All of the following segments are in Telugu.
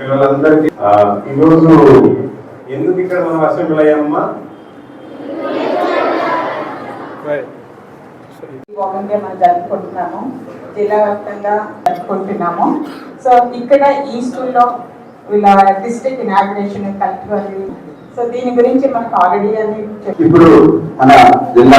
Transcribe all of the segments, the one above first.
పిల్లలందరికీ ఆ, ఈరోజు ఎందుకు ఇక్కడ మనం అసెంబ్లీ అయ్యామమ్మా భాగంగా మనం జరుపుకుంటున్నాము జిల్లా వ్యాప్తంగా జరుపుకుంటున్నాము. సో ఇక్కడ ఈ స్కూల్లో వీళ్ళ డిస్ట్రిక్ట్ ఇనాగ్రేషన్ కలెక్టర్ సో దీని గురించి మనకు ఆల్రెడీ అని చెప్పి ఇప్పుడు మన జిల్లా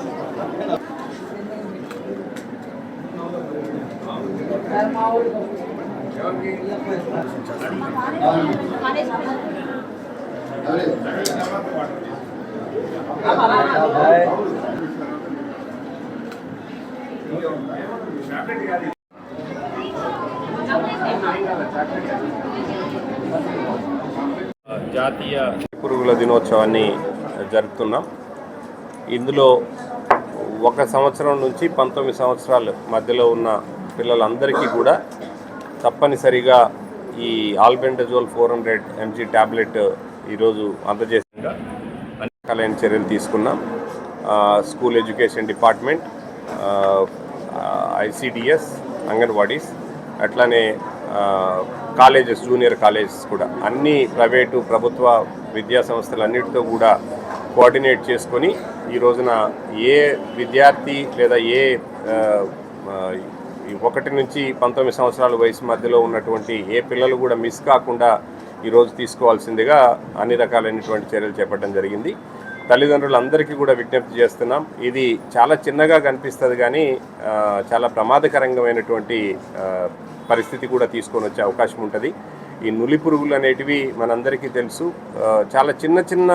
జాతీయ పురుగుల దినోత్సవాన్ని జరుపుతున్నాం. ఇందులో ఒక సంవత్సరం నుంచి పంతొమ్మిది సంవత్సరాల మధ్యలో ఉన్న పిల్లలందరికీ కూడా తప్పనిసరిగా ఈ albendazole four hundred MG tablet ఈరోజు అందజేసిందిగా అన్ని చర్యలు తీసుకున్నాం. School education department ICDS Anganwadis అట్లానే కాలేజెస్ జూనియర్ కాలేజెస్ కూడా. అన్ని ప్రైవేటు ప్రభుత్వ విద్యా సంస్థలన్నిటితో కూడా కోఆర్డినేట్ చేసుకొని ఈ రోజున ఏ విద్యార్థి లేదా ఏ ఒకటి నుంచి పంతొమ్మిది సంవత్సరాల వయసు మధ్యలో ఉన్నటువంటి ఏ పిల్లలు కూడా మిస్ కాకుండా ఈరోజు తీసుకోవాల్సిందిగా అన్ని రకాలైనటువంటి చర్యలు చేపట్టడం జరిగింది. తల్లిదండ్రులందరికీ కూడా విజ్ఞప్తి చేస్తున్నాం. ఇది చాలా చిన్నగా కనిపిస్తుంది కానీ చాలా ప్రమాదకరంగమైనటువంటి పరిస్థితి కూడా తీసుకొని వచ్చే అవకాశం ఉంటుంది. ఈ నులి పురుగులు అనేటివి మనందరికీ తెలుసు. చాలా చిన్న చిన్న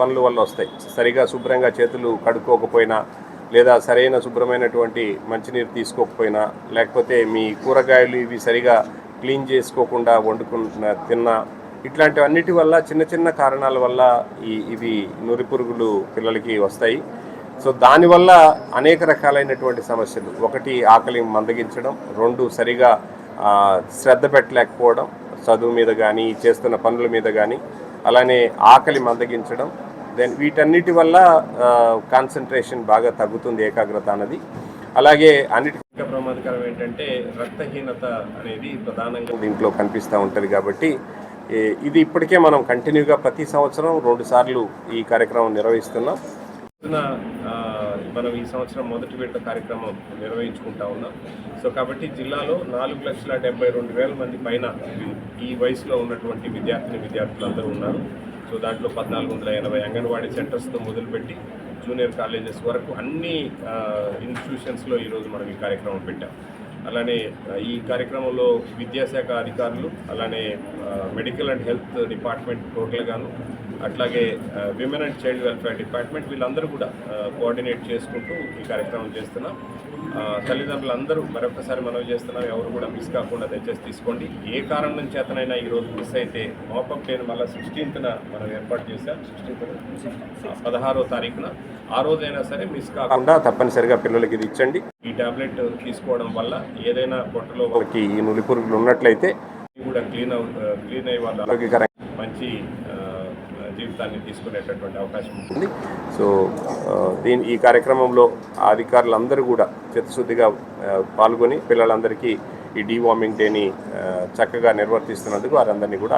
పనుల వల్ల వస్తాయి. సరిగా శుభ్రంగా చేతులు కడుక్కోకపోయినా లేదా సరైన శుభ్రమైనటువంటి మంచినీరు తీసుకోకపోయినా లేకపోతే మీ కూరగాయలు ఇవి సరిగా క్లీన్ చేసుకోకుండా వండుకున్న తిన్నా ఇట్లాంటివన్నిటి వల్ల చిన్న చిన్న కారణాల వల్ల ఈ ఇవి నురి పురుగులు పిల్లలకి వస్తాయి. సో దానివల్ల అనేక రకాలైనటువంటి సమస్యలు. ఒకటి ఆకలి మందగించడం రెండు సరిగా శ్రద్ధ పెట్టలేకపోవడం చదువు మీద కానీ చేస్తున్న పనుల మీద కానీ అలానే ఆకలి మందగించడం దెన్ వీటన్నిటి వల్ల కాన్సన్ట్రేషన్ బాగా తగ్గుతుంది ఏకాగ్రత అన్నది. అలాగే అన్నిటికంటే ప్రమాదకరం ఏంటంటే రక్తహీనత అనేది ప్రధానంగా దీంట్లో కనిపిస్తూ ఉంటుంది కాబట్టి ఇది ఇప్పటికే మనం కంటిన్యూగా ప్రతి సంవత్సరం రెండు సార్లు ఈ కార్యక్రమం నిర్వహిస్తున్నాం. మనం ఈ సంవత్సరం మొదటి విడత కార్యక్రమం నిర్వహించుకుంటా ఉన్నాం. సో కాబట్టి జిల్లాలో నాలుగు లక్షల డెబ్బై రెండు వేల మంది పైన ఈ- ఈ వయసులో ఉన్నటువంటి విద్యార్థిని విద్యార్థులు అందరూ ఉన్నారు. సో దాంట్లో పద్నాలుగు వందల ఎనభై అంగన్వాడీ సెంటర్స్తో మొదలుపెట్టి జూనియర్ కాలేజెస్ వరకు అన్ని ఇన్స్టిట్యూషన్స్లో ఈరోజు మనం ఈ కార్యక్రమం పెట్టాం. అలానే ఈ కార్యక్రమంలో విద్యాశాఖ అధికారులు అలానే మెడికల్ అండ్ హెల్త్ డిపార్ట్మెంట్ టోటల్గాను అట్లాగే women and child welfare department వీళ్ళందరూ కూడా కోఆర్డినేట్ చేసుకుంటూ ఈ కార్యక్రమం చేస్తున్నాం. తల్లిదండ్రులందరూ మరొకసారి మనవి చేస్తున్నాం ఎవరు కూడా మిస్ కాకుండా దయచేసి తీసుకోండి. ఏ కారణం చేతనైనా ఈరోజు మిస్ అయితే మోపప్ డేని మళ్ళీ సిక్స్టీన్త్న మనం ఏర్పాటు చేశాం. సిక్స్టీన్త్ పదహారో తారీఖున. ఆ రోజైనా సరే మిస్ కాకుండా తప్పనిసరిగా పిల్లలకి ఇది ఇచ్చండి. ఈ టాబ్లెట్ తీసుకోవడం వల్ల ఏదైనా పొట్టలో వాళ్ళకి ఈ నులి పురుగులు ఉన్నట్లయితే కూడా క్లీన్ అవు క్లీన్ అయ్యి వాళ్ళ మంచి జీవితాన్ని తీసుకునేటటువంటి అవకాశం ఉంటుంది సో దీని ఈ కార్యక్రమంలో అధికారులందరూ కూడా చిత్తశుద్ధిగా పాల్గొని పిల్లలందరికీ ఈ డీవార్మింగ్ డేని చక్కగా నిర్వర్తిస్తున్నందుకు వారందరినీ కూడా